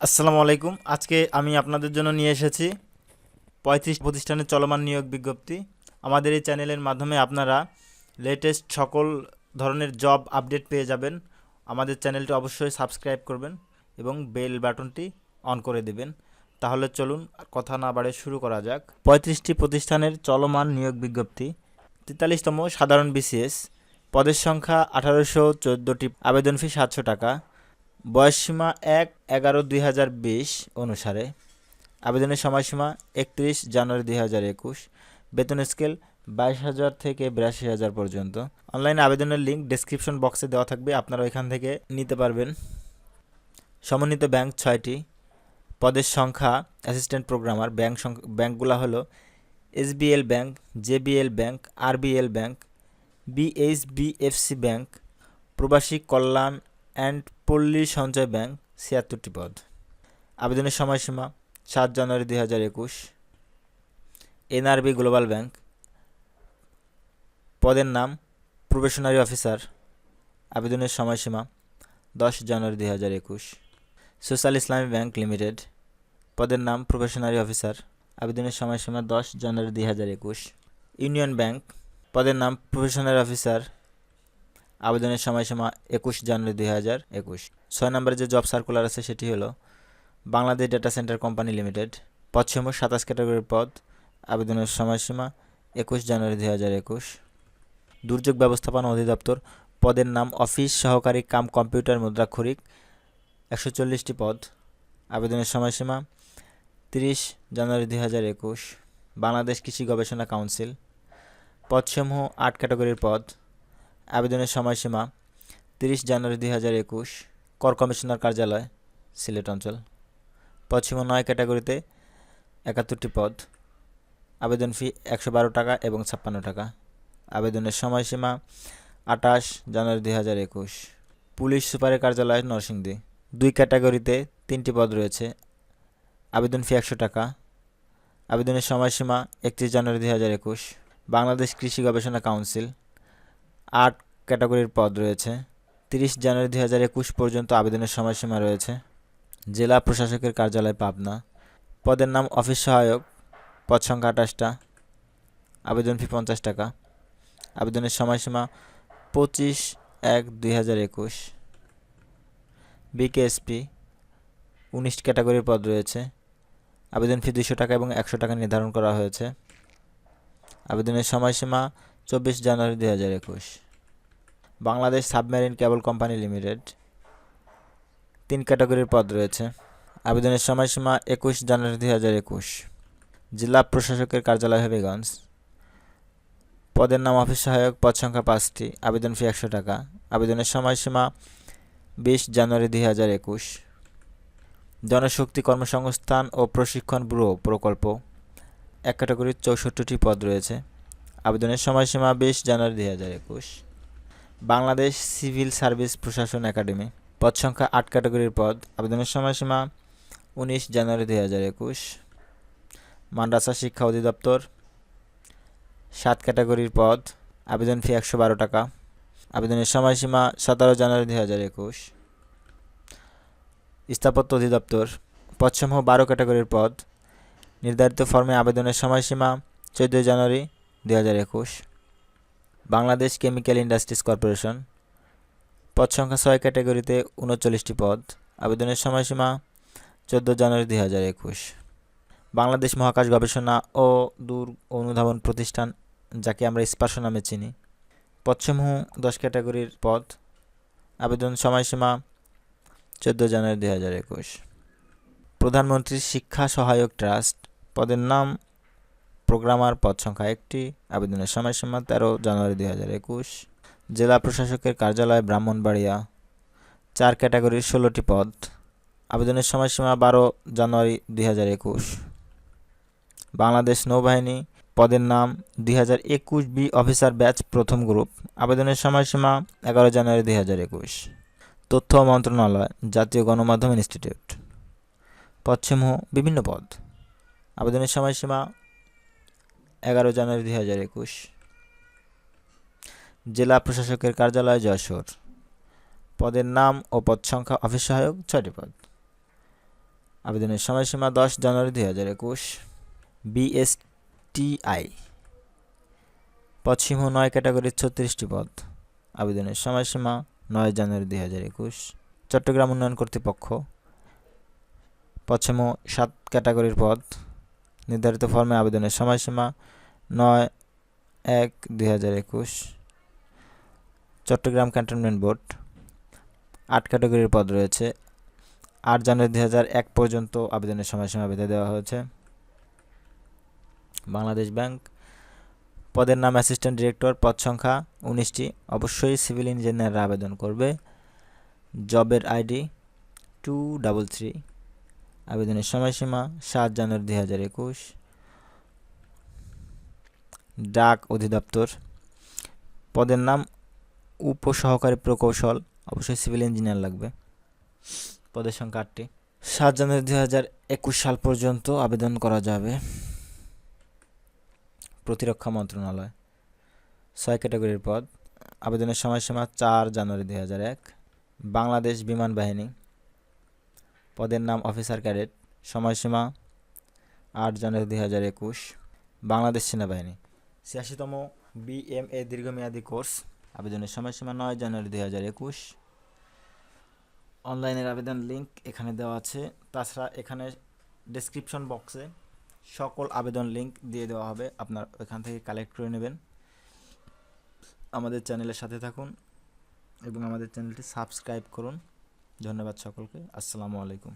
আসসালামু আলাইকুম। আজকে আমি আপনাদের জন্য নিয়ে এসেছি পঁয়ত্রিশ প্রতিষ্ঠানের চলমান নিয়োগ বিজ্ঞপ্তি। আমাদের এই চ্যানেলের মাধ্যমে আপনারা লেটেস্ট সকল ধরনের জব আপডেট পেয়ে যাবেন। আমাদের চ্যানেলটি অবশ্যই সাবস্ক্রাইব করবেন এবং বেল বাটনটি অন করে দেবেন। তাহলে চলুন কথা না বাড়ে শুরু করা যাক। পঁয়ত্রিশটি প্রতিষ্ঠানের চলমান নিয়োগ বিজ্ঞপ্তি। তেতাল্লিশতম সাধারণ বিসিএস পদের সংখ্যা আঠারোশো চোদ্দোটি। আবেদন ফি সাতশো টাকা। বয়সসীমা এক এগারো দুই অনুসারে। আবেদনের সময়সীমা একত্রিশ জানুয়ারি দুই হাজার একুশ। বেতন স্কেল বাইশ হাজার থেকে বিরাশি হাজার পর্যন্ত। অনলাইন আবেদনের লিঙ্ক ডেসক্রিপশন বক্সে দেওয়া থাকবে, আপনারা এখান থেকে নিতে পারবেন। সমন্বিত ব্যাংক ছয়টি। পদের সংখ্যা অ্যাসিস্ট্যান্ট প্রোগ্রামার। ব্যাংক ব্যাংকগুলো হলো SBL bank, JBL bank, RBL bank, BHBFC bank, Probashi Kallyan and পল্লী সঞ্চয় ব্যাংক ছিয়াত্তরটি পদ। আবেদনের সময়সীমা সাত জানুয়ারি দুই হাজার একুশ। NRB global bank. পদের নাম প্রবেশনারি অফিসার। আবেদনের সময়সীমা দশ জানুয়ারি দুই হাজার একুশ। সোশ্যাল ইসলামী ব্যাংক লিমিটেড। পদের নাম প্রফেশনারি অফিসার। আবেদনের সময়সীমা দশ জানুয়ারি দুই হাজার একুশ। Union bank. পদের নাম প্রফেশনারি অফিসার। আবেদনের সময়সীমা একুশ জানুয়ারি দুই হাজার একুশ। ছয় নম্বরে যে জব সার্কুলার আছে সেটি হলো Bangladesh data centre company limited পদসমূহ সাতাশ ক্যাটাগরির পদ, আবেদনের সময়সীমা একুশ জানুয়ারি দুই হাজার একুশ। দুর্যোগ ব্যবস্থাপনা অধিদপ্তর, পদের নাম অফিস সহকারী কাম কম্পিউটার মুদ্রাক্ষরিক, একশো চল্লিশটি পদ। আবেদনের সময়সীমা তিরিশ জানুয়ারি দুই হাজার একুশ। বাংলাদেশ কৃষি গবেষণা কাউন্সিল পদসমূহ আট ক্যাটাগরির পদ। আবেদনের সময়সীমা তিরিশ জানুয়ারি দুই হাজার একুশ, কর কমিশনার কার্যালয়, সিলেট অঞ্চল। পশ্চিম নয় ক্যাটাগরিতে একাত্তরটি পদ। আবেদন ফি একশো বারো টাকা এবং ছাপ্পান্ন টাকা। আবেদনের সময়সীমা আঠাশ জানুয়ারি দুই হাজার একুশ। পুলিশ সুপারের কার্যালয়, নরসিংদী। দুই ক্যাটাগরিতে তিনটি পদ রয়েছে। আবেদন ফি একশো টাকা। আবেদনের সময়সীমা একত্রিশ জানুয়ারি দুই হাজার একুশ। বাংলাদেশ কৃষি গবেষণা কাউন্সিল। আট ক্যাটাগরির পদ রয়েছে। তিরিশ জানুয়ারি দুই হাজার একুশ পর্যন্ত আবেদনের সময়সীমা রয়েছে। জেলা প্রশাসকের কার্যালয় পাবনা। পদের নাম অফিস সহায়ক। পদ সংখ্যা আঠাশটা। আবেদন ফি পঞ্চাশ টাকা। আবেদনের সময়সীমা পঁচিশ এক দুই হাজার একুশ। বিকেএসপি উনিশ ক্যাটাগরির পদ রয়েছে। আবেদন ফি দুশো টাকা এবং একশো টাকা নির্ধারণ করা হয়েছে। আবেদনের সময়সীমা চব্বিশ জানুয়ারি দুই হাজার একুশ। Bangladesh submarine cable company limited তিন ক্যাটাগরির পদ রয়েছে। আবেদনের সময়সীমা একুশ জানুয়ারি দুই হাজার একুশ। জেলা প্রশাসকের কার্যালয় হবিগঞ্জ। পদের নাম অফিস সহায়ক, পদ সংখ্যা পাঁচটি, আবেদন ফি একশো টাকা। আবেদনের সময়সীমা বিশ জানুয়ারি দুই হাজার একুশ। জনশক্তি কর্মসংস্থান ও প্রশিক্ষণ ব্যুরো প্রকল্প। এক ক্যাটাগরির চৌষট্টিটি পদ রয়েছে। আবেদনের সময়সীমা বিশ জানুয়ারি দুই হাজার একুশ। বাংলাদেশ সিভিল সার্ভিস প্রশাসন একাডেমি। পদ সংখ্যা আট ক্যাটাগরির পদ। আবেদনের সময়সীমা উনিশ জানুয়ারি দুই হাজার একুশ। মাদ্রাসা শিক্ষা অধিদপ্তর, সাত ক্যাটাগরির পদ। আবেদন ফি একশো বারো টাকা। আবেদনের সময়সীমা সতেরো জানুয়ারি দুই হাজার একুশ। স্থাপত্য অধিদপ্তর, পদসমূহ বারো ক্যাটাগরির পদ। নির্ধারিত ফর্মে আবেদনের সময়সীমা চোদ্দোই জানুয়ারি দুই হাজার একুশ। বাংলাদেশ কেমিক্যাল ইন্ডাস্ট্রিজ কর্পোরেশন পদ সংখ্যা ছয় ক্যাটাগরিতে উনচল্লিশটি পদ, আবেদনের সময়সীমা চোদ্দ জানুয়ারি দুই হাজার একুশ। বাংলাদেশ মহাকাশ গবেষণা ও দূর অনুধাবন প্রতিষ্ঠান, যাকে আমরা স্পার্শ নামে চিনি, পদসমূহ দশ ক্যাটাগরির পদ, আবেদন সময়সীমা চোদ্দ জানুয়ারি দুই হাজার একুশ। প্রধানমন্ত্রী শিক্ষা সহায়ক ট্রাস্ট, পদের নাম প্রোগ্রামার পদ সংখ্যা একটি। আবেদনের সময়সীমা তেরো জানুয়ারি দুই হাজার একুশ। জেলা প্রশাসকের কার্যালয় ব্রাহ্মণবাড়িয়া। চার ক্যাটাগরির ষোলোটি পদ। আবেদনের সময়সীমা বারো জানুয়ারি দুই হাজার একুশ। বাংলাদেশ নৌবাহিনী পদের নাম দুই হাজার একুশ বি অফিসার ব্যাচ প্রথম গ্রুপ। আবেদনের সময়সীমা এগারো জানুয়ারি দুই হাজার একুশ। তথ্য মন্ত্রণালয়, জাতীয় গণমাধ্যম ইনস্টিটিউট। পদসমূহ বিভিন্ন পদ। আবেদনের সময়সীমা এগারো জানুয়ারি দুই হাজার একুশ। জেলা প্রশাসকের কার্যালয় যশোর। পদের নাম ও পদ সংখ্যা অফিস সহায়ক ছয়টি পদ। আবেদনের সময়সীমা দশ জানুয়ারি দুই হাজার একুশ। বিএসটিআই। ও নয় ক্যাটাগরির ছত্রিশটি পদ। আবেদনের সময়সীমা নয় জানুয়ারি দুই হাজার একুশ। চট্টগ্রাম উন্নয়ন কর্তৃপক্ষ। পশ্চিম সাত ক্যাটাগরির পদ। নির্ধারিত ফর্মে আবেদনের সময়সীমা নয় এক দুই হাজার একুশ। Chattogram cantonment board. আট ক্যাটাগরির পদ রয়েছে। আট জানুয়ারি দুই হাজার এক পর্যন্ত আবেদনের সময়সীমা বেঁধে দেওয়া হয়েছে। বাংলাদেশ ব্যাংক। পদের নাম অ্যাসিস্ট্যান্ট ডিরেক্টর, পদ সংখ্যা উনিশটি। অবশ্যই সিভিল ইঞ্জিনিয়াররা আবেদন করবে। জবের আইডি টু ডাবল থ্রি। আবেদনের সময়সীমা সাত জানুয়ারি দুই হাজার একুশ। ডাক অধিদপ্তর। পদের নাম উপসহকারী প্রকৌশল, অবশ্যই সিভিল ইঞ্জিনিয়ার লাগবে। পদের সংখ্যা আটটি। সাত জানুয়ারি দু হাজার একুশ সাল পর্যন্ত আবেদন করা যাবে প্রতিরক্ষা মন্ত্রণালয়। ছয় ক্যাটাগরির পদ। আবেদনের সময়সীমা চার জানুয়ারি দুই হাজার এক। বাংলাদেশ বিমান বাহিনী। পদের নাম অফিসার ক্যাডেট। সময়সীমা আট জানুয়ারি দুই হাজার একুশ। বাংলাদেশ সেনাবাহিনী। ছিয়াশিতম বিএমএ দীর্ঘমেয়াদী কোর্স। আবেদনের সময়সীমা নয় জানুয়ারি দুই হাজার একুশ। অনলাইনের আবেদন লিঙ্ক এখানে দেওয়া আছে। তাছাড়া এখানে ডেসক্রিপশন বক্সে সকল আবেদন লিঙ্ক দিয়ে দেওয়া হবে। আপনার ওখান থেকে কালেক্ট করে নেবেন। আমাদের চ্যানেলের সাথে থাকুন এবং আমাদের চ্যানেলটি সাবস্ক্রাইব করুন। ধন্যবাদ সকলকে। আসসালামু আলাইকুম।